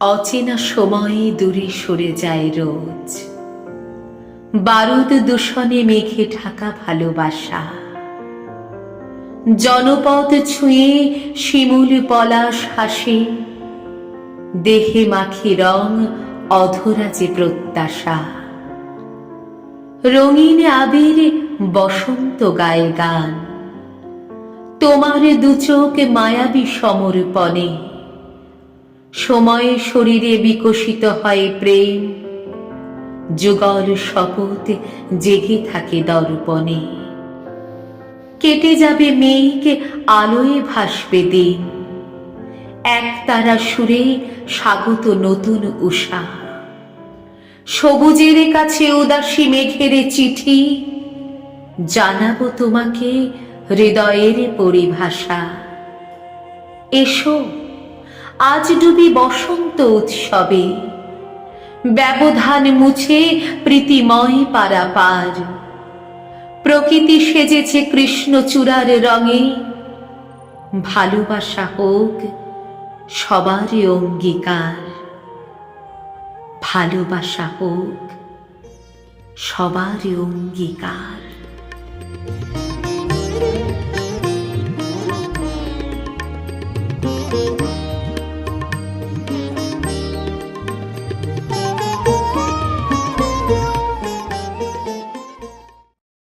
অচেনা সময়ে দূরে সরে যায় রোজ। বারুদ দূষণে মেঘে ঢাকা ভালোবাসা। জনপদ ছুঁয়ে শিমুল পলাশ হাসে। দেহে মাখি রং অধরা যে প্রত্যাশা। রঙিন আবির বসন্ত গায়ে গান। তোমার দুচোখ মায়াবী সমর্পণে। সময়ে শরীরে বিকশিত হয় প্রেম। যুগল শপথ জেগে থাকে দর্পণে। কেটে যাবে মেঘ, আলোয় ভাসবে দিন। এক তারা সুরে স্বাগত নতুন উষা। সবুজের কাছে উদাসী মেঘের চিঠি। জানাব তোমাকে হৃদয়ের পরিভাষা। এসো। আজ ডুবি বসন্ত উৎসবে। ব্যবধান মুছে প্রীতিময় পারাপার। প্রকৃতি সেজেছে কৃষ্ণচূড়ার রঙে। ভালোবাসা হোক সবার অঙ্গীকার। ভালোবাসা হোক সবার অঙ্গীকার।